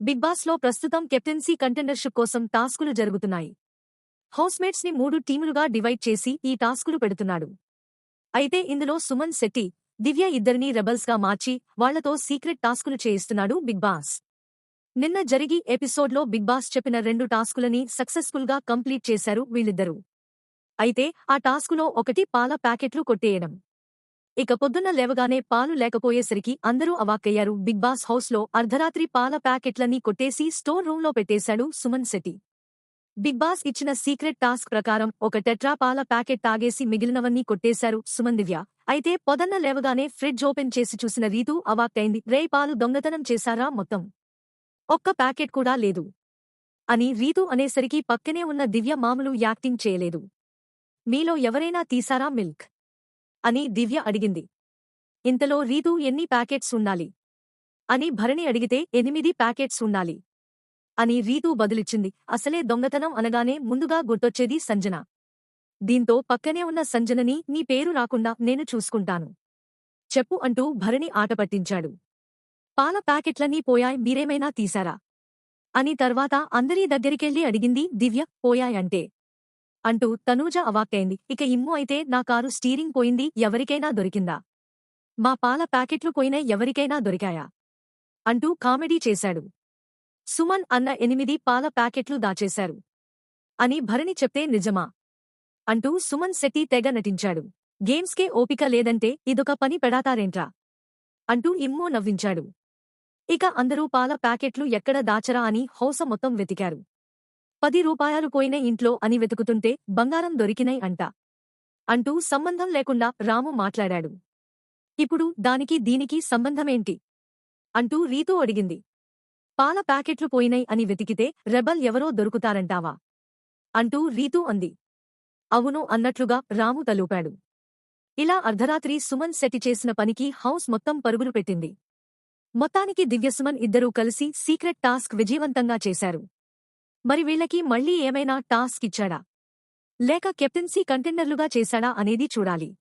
Big బాస్లో ప్రస్తుతం captaincy contendership కోసం టాస్కులు జరుగుతున్నాయి. హౌస్మేట్స్ని మూడు టీములుగా డివైడ్ చేసి ఈ టాస్కులు పెడుతున్నాడు. అయితే ఇందులో సుమన్ శెట్టి దివ్య ఇద్దరినీ రెబల్స్గా మార్చి వాళ్ళతో సీక్రెట్ టాస్కులు చేయిస్తున్నాడు బిగ్ బాస్. నిన్న జరిగి ఎపిసోడ్లో బిగ్ బాస్ చెప్పిన రెండు టాస్కులని సక్సెస్ఫుల్గా కంప్లీట్ చేశారు వీళ్ళిద్దరూ. అయితే ఆ టాస్కులో ఒకటి పాల ప్యాకెట్లు కొట్టేయడం. ఇక పొద్దున్న లేవగానే పాలు లేకపోయేసరికి అందరూ అవాక్కయ్యారు. బిగ్ బాస్ హౌస్లో అర్ధరాత్రి పాల ప్యాకెట్లన్నీ కొట్టేసి స్టోర్ రూంలో పెట్టేశాడు సుమన్ శెట్టి. బిగ్ బాస్ ఇచ్చిన సీక్రెట్ టాస్క్ ప్రకారం ఒక టెట్రా పాల ప్యాకెట్ తాగేసి మిగిలినవన్నీ కొట్టేశారు సుమన్ దివ్య. అయితే పొదన్న లేవగానే ఫ్రిడ్జ్ ఓపెన్ చేసి చూసిన రీతు అవాక్కైంది. రే పాలు దొంగతనం చేశారా మొత్తం? ఒక్క ప్యాకెట్ కూడా లేదు. అని రీతు అనేసరికి పక్కనే ఉన్న దివ్య మామూలు యాక్టింగ్ చేయలేదు. మీలో ఎవరైనా తీసారా మిల్క్? అని దివ్య అడిగింది. ఇంతలో రీతు ఎన్ని ప్యాకెట్స్ ఉండాలి అని భరణి అడిగితే ఎనిమిది ప్యాకెట్స్ ఉండాలి అని రీతు బదులిచ్చింది. అసలే దొంగతనం అనగానే ముందుగా గుర్తొచ్చేది సంజన. దీంతో పక్కనే ఉన్న సంజనని నీ పేరు రాకుండా నేను చూసుకుంటాను చెప్పు అంటూ భరణి ఆటపట్టించాడు పాల ప్యాకెట్లన్నీ పోయాయ్ మీరేమైనా తీశారా అని తర్వాత అందరి దగ్గరికెళ్ళి అడిగింది దివ్య పోయాయంటే అంటూ తనూజ అవాక్కైంది. ఇక ఇమ్ము అయితే నా కారు స్టీరింగ్ పోయింది ఎవరికైనా దొరికిందా? మా పాల ప్యాకెట్లు పోయినా ఎవరికైనా దొరికాయా? అంటూ కామెడీ చేశాడు. సుమన్ అన్న ఎనిమిది పాల ప్యాకెట్లు దాచేశారు. అని భరణి చెప్తే నిజమా? అంటూ సుమన్ శెట్టి తెగ నటించాడు. గేమ్స్కే ఓపిక లేదంటే ఇదొక పని పెడాతారేంట్రా? అంటూ ఇమ్మో నవ్వించాడు. ఇక అందరూ పాల ప్యాకెట్లు ఎక్కడ దాచరా అని హౌస మొత్తం వెతికారు. పది రూపాయలు పోయిన ఇంట్లో అని వెతుకుతుంటే బంగారం దొరికినై అంట. అంటూ సంబంధం లేకుండా రాము మాట్లాడాడు. ఇప్పుడు దానికి దీనికి సంబంధమేంటి అంటూ రీతూ అడిగింది. పాల ప్యాకెట్లు పోయినై అని వెతికితే రెబల్ ఎవరో దొరుకుతారంటావా అంటూ రీతూ అంది. అవును అన్నట్లుగా రాము తలూపాడు. ఇలా అర్ధరాత్రి సుమన్ శెట్టి చేసిన పనికి హౌస్ మొత్తం పరుగులు పెట్టింది. మొత్తానికి దివ్యసుమన్ ఇద్దరూ కలిసి సీక్రెట్ టాస్క్ విజయవంతంగా చేశారు. మరి వీళ్ళకి మళ్ళీ ఏమైనా టాస్క్ ఇచ్చాడా? లేక కెప్టెన్సీ కంటెండర్లుగా చేశాడా అనేది చూడాలి.